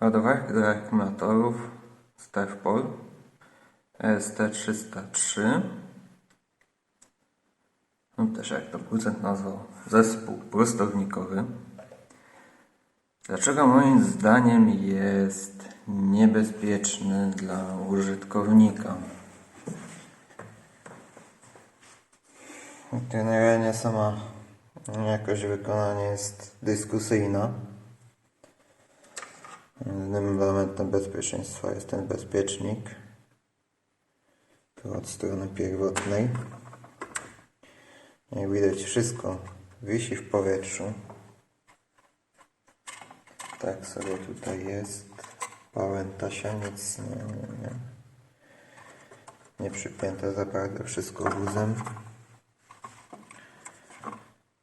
Ładowarka do akumulatorów Sterpol EST303 lub też jak to producent nazwał zespół prostownikowy. Dlaczego moim zdaniem jest niebezpieczny dla użytkownika? Generalnie sama jakość wykonania jest dyskusyjna. Jedynym elementem bezpieczeństwa jest ten bezpiecznik. Tu od strony pierwotnej. Jak widać wszystko wisi w powietrzu. Tak sobie tutaj jest. Pałętasia nic nie, nie, nie. przypięte za bardzo, wszystko luzem.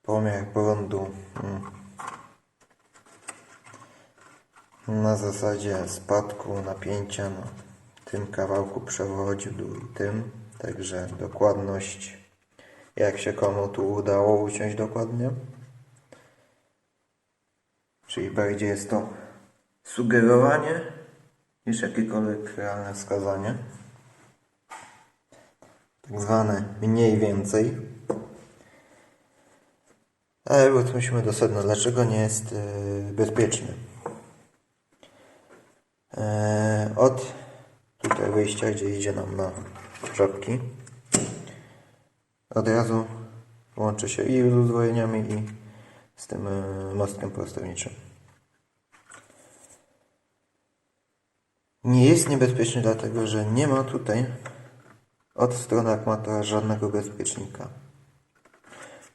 Pomiar prądu mm, na zasadzie spadku napięcia na tym kawałku przewodziu i tym, także dokładność jak się komu tu udało uciąć dokładnie. Czyli bardziej jest to sugerowanie niż jakiekolwiek realne wskazanie. Tak zwane mniej więcej. Ale wróćmy do sedna. Dlaczego nie jest yy, bezpieczny? Eee, od tutaj wyjścia, gdzie idzie nam na żabki, od razu łączy się i z uzwojeniami, i z tym e, mostkiem prostowniczym. Nie jest niebezpieczny, dlatego że nie ma tutaj od strony akumulatora żadnego bezpiecznika.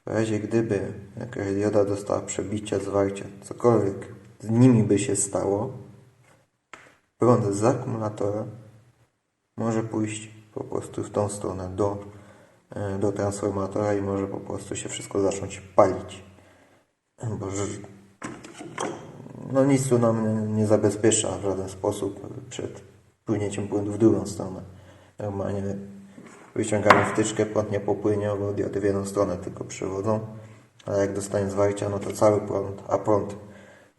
W razie gdyby jakaś dioda dostała przebicia, zwarcia, cokolwiek z nimi by się stało, prąd z akumulatora może pójść po prostu w tą stronę do, e, do transformatora i może po prostu się wszystko zacząć palić. Bo no nic tu nam nie, zabezpiecza w żaden sposób przed płynięciem prądu w drugą stronę. Normalnie wyciągamy wtyczkę, prąd nie popłynie, bo diody w jedną stronę tylko przewodzą. Ale jak dostanie zwarcia, no to cały prąd, a prąd,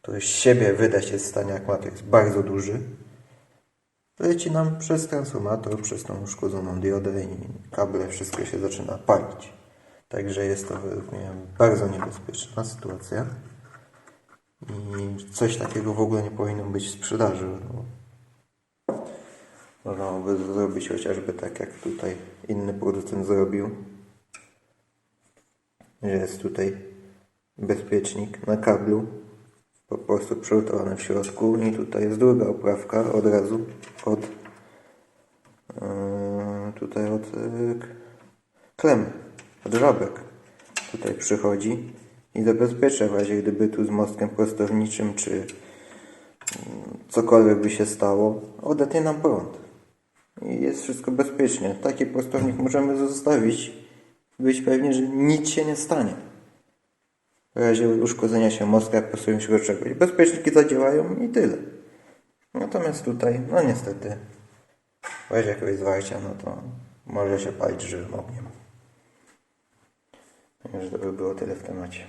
który z siebie wydać jest w stanie akumulator jest bardzo duży, leci nam przez transformator, przez tą uszkodzoną diodę i kable, wszystko się zaczyna palić. Także jest to według mnie bardzo niebezpieczna sytuacja. I coś takiego w ogóle nie powinno być w sprzedaży. No. Można by zrobić chociażby tak, jak tutaj inny producent zrobił. Że jest tutaj bezpiecznik na kablu po prostu przeutowany w środku. I tutaj jest druga oprawka od razu od yy, tutaj od k- klem, od żabek tutaj przychodzi i zabezpiecza w razie gdyby tu z mostkiem prostowniczym czy yy, cokolwiek by się stało, odetnie nam prąd. I jest wszystko bezpiecznie. Taki prostownik możemy zostawić, być pewni, że nic się nie stanie w razie uszkodzenia się mostka prostowniczego czegoś. Bezpieczniki zadziałają i tyle. Natomiast tutaj, no niestety, w razie jakiegoś zwarcia, no to może się palić żywym ogniem. Także to by było tyle w temacie.